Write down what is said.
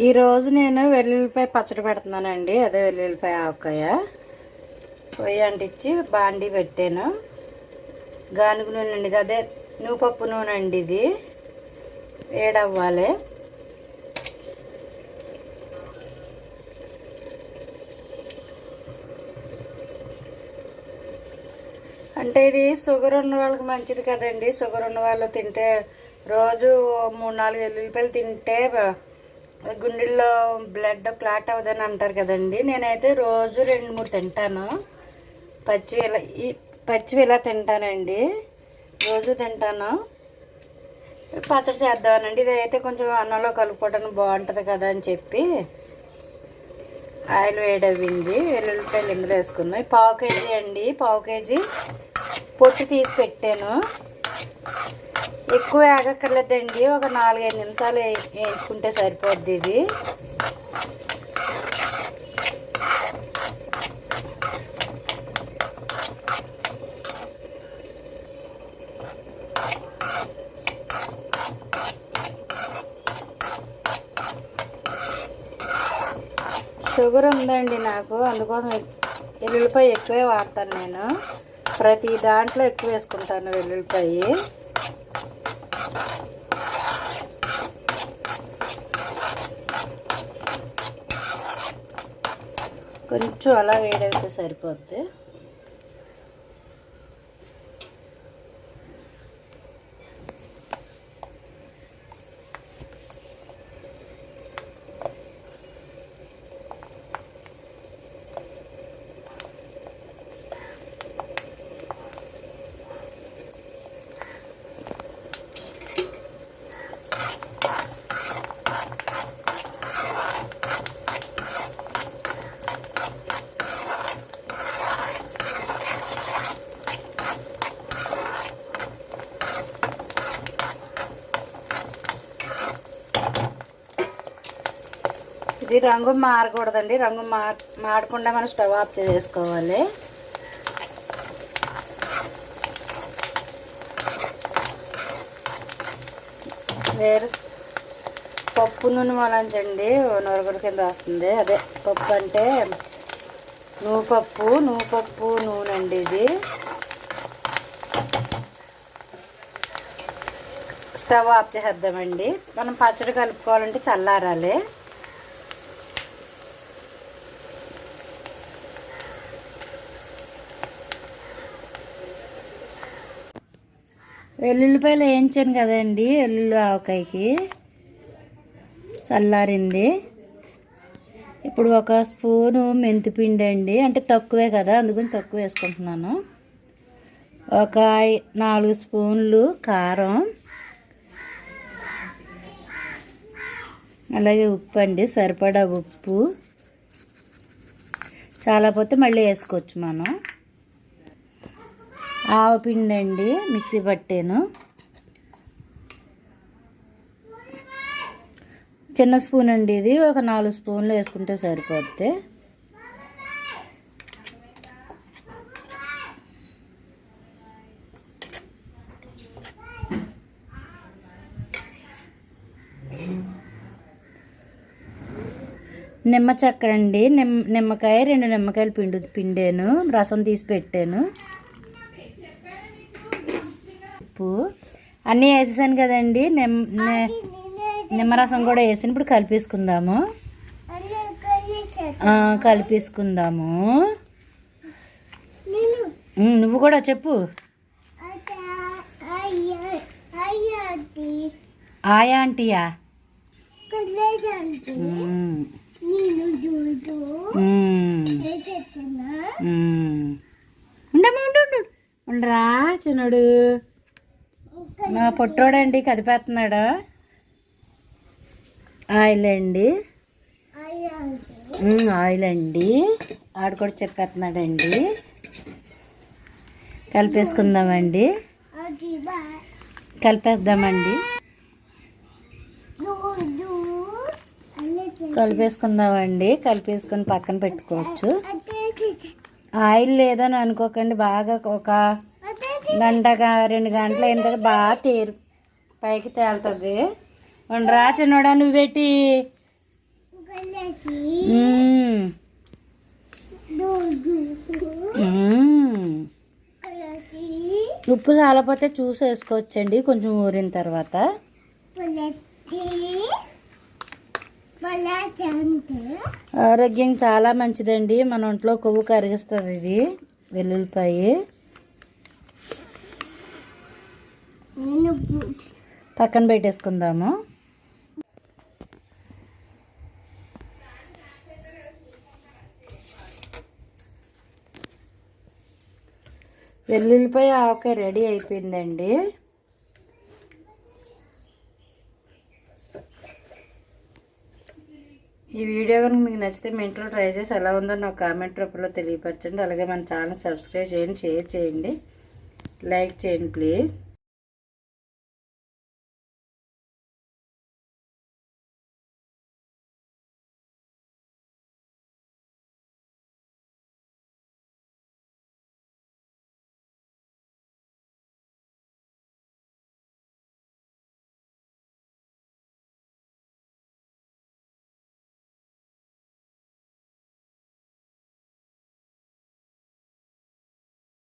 ఈరోజు నేను వెల్లుల్లిపాయ పచ్చడి పెడుతున్నానండి. అదే వెల్లుల్లిపాయ ఆవకాయ. పొయ్యి అంటించి బాండి పెట్టాను. గానుగ నూనె అండి ఇది. అదే నూపప్పు నూనె అండి ఇది. వేడవ్వాలి. అంటే ఇది షుగర్ ఉన్న వాళ్ళకి మంచిది కదండి. షుగర్ ఉన్న వాళ్ళు తింటే రోజు మూడు నాలుగు వెల్లుల్లిపాయలు తింటే గుండెల్లో బ్లడ్ క్లాట్ అవ్వదని అంటారు కదండి. నేనైతే రోజు రెండు మూడు తింటాను. పచ్చివి ఇలా ఈ పచ్చివి ఇలా తింటానండి? రోజు తింటాను. పచ్చడి చేద్దామనండి. ఇది అయితే కొంచెం అన్నంలో కలుపుకోవడానికి బాగుంటుంది కదా అని చెప్పి ఆయిల్ వేడవింది వెల్లుల్లిపాయలు ఇందులో వేసుకున్నాయి పావు కేజీ అండి. పావు కేజీ పొట్టు తీసి పెట్టాను. ఎక్కువ వేగక్కర్లేదండి ఒక నాలుగైదు నిమిషాలు వేసుకుంటే సరిపోద్ది ఇది. షుగర్ ఉందండి నాకు. అందుకోసం వెల్లుల్లిపాయ ఎక్కువే వాడతాను నేను. ప్రతి దాంట్లో ఎక్కువ వేసుకుంటాను వెల్లుల్లిపాయ. కొంచెం అలా వేడైతే సరిపోద్ది. ఇది రంగు మారకూడదండి. రంగు మార్ మాడకుండా మనం స్టవ్ ఆఫ్ చేసుకోవాలి. వేరు పప్పు నూనె మొలంచండి. నొరగడు కింద వస్తుంది. అదే పప్పు అంటే నువ్వు పప్పు నువ్వు పప్పు నూనె అండి ఇది. స్టవ్ ఆఫ్ చేసేద్దామండి. మనం పచ్చడి కలుపుకోవాలంటే చల్లారాలి. వెల్లుల్లిపాయలు వేయించాను కదండి వెల్లుల్లి ఆవకాయకి. చల్లారింది. ఇప్పుడు ఒక స్పూను మెంతిపిండి అండి. అంటే తక్కువే కదా అందుకని తక్కువ వేసుకుంటున్నాను. ఒక నాలుగు స్పూన్లు కారం. అలాగే ఉప్పు అండి సరిపడా ఉప్పు. చాలా పోతే మళ్ళీ వేసుకోవచ్చు మనం. ఆవపిండి అండి మిక్సీ పట్టాను. చిన్న స్పూన్ అండి ఇది ఒక నాలుగు స్పూన్లు వేసుకుంటే సరిపోద్ది. నిమ్మ చక్కెర అండి నిమ్మ నిమ్మకాయ రెండు నిమ్మకాయలు పిండు పిండాను రసం తీసి పెట్టాను. ఉప్పు అన్నీ వేసేసాను కదండి. నిమ్ నిమ్మరసం కూడా వేసాను. ఇప్పుడు కలిపేసుకుందాము. ఆ, కలిపేసుకుందాము. నువ్వు కూడా చెప్పు. ఆయా ఆంటీయా. ఉండమ్మా ఉండు ఉండు. ఉండరా చిన్నడు. మా పొట్టోడండి కదిపేస్తున్నాడు. ఆయిల్ అండి ఆయిల్ అండి ఆడు కూడా చెప్పేస్తున్నాడండి. కలిపేసుకుందామండి. కలిపేద్దామండి. కలిపేసుకుందామండి. కలిపేసుకొని పక్కన పెట్టుకోవచ్చు. ఆయిల్ లేదని అనుకోకండి బాగా ఒక గంట రెండు గంటలు అయిన తర్వాత బాగా తేరు. పైకి తేలుతుంది. ఉండరా చిన్నోడా నువ్వు పెట్టి. ఉప్పు చాలపోతే చూసి వేసుకోవచ్చండి కొంచెం ఊరిన తర్వాత. ఆరోగ్యం చాలా మంచిదండి మన ఒంట్లో కొవ్వు కరిగిస్తుంది ఇది వెల్లుల్లిపాయ. పక్కన పెట్టేసుకుందాము. వెల్లుల్లిపాయ ఆవకాయ రెడీ అయిపోయిందండి. ఈ వీడియో కనుక మీకు నచ్చితే మీ ఇంట్లో ట్రై చేసి ఎలా ఉందో నాకు కామెంట్ రూపంలో తెలియపరచండి. అలాగే మన ఛానల్ సబ్స్క్రైబ్ చేయండి షేర్ చేయండి. లైక్ చేయండి ప్లీజ్.